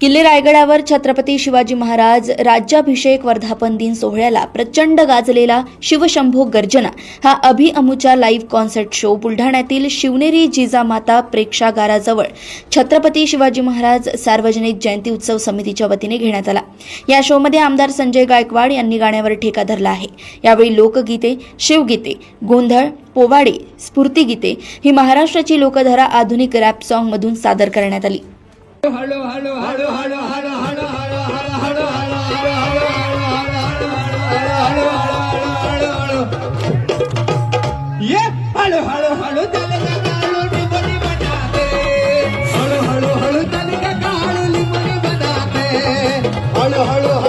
किल्ले रायगडावर छत्रपती शिवाजी महाराज राज्याभिषेक वर्धापन दिन सोहळ्याला प्रचंड गाजलेला शिवशंभो गर्जना हा अभिअमुचा लाईव्ह कॉन्सर्ट शो बुलढाण्यातील शिवनेरी जिजामाता प्रेक्षागाराजवळ छत्रपती शिवाजी महाराज सार्वजनिक जयंती उत्सव समितीच्या वतीने घेण्यात आला. या शोमध्ये आमदार संजय गायकवाड यांनी गाण्यावर ठेका धरला आहे. यावेळी लोकगीते शिवगीते गोंधळ पोवाडे स्फूर्तीगीते ही महाराष्ट्राची लोकधारा आधुनिक रॅप सॉन्ग मधून सादर करण्यात आली. हळू हळू हळू हळू हळू हळू हळू हळू हळू हळू ये हळू हळू हळू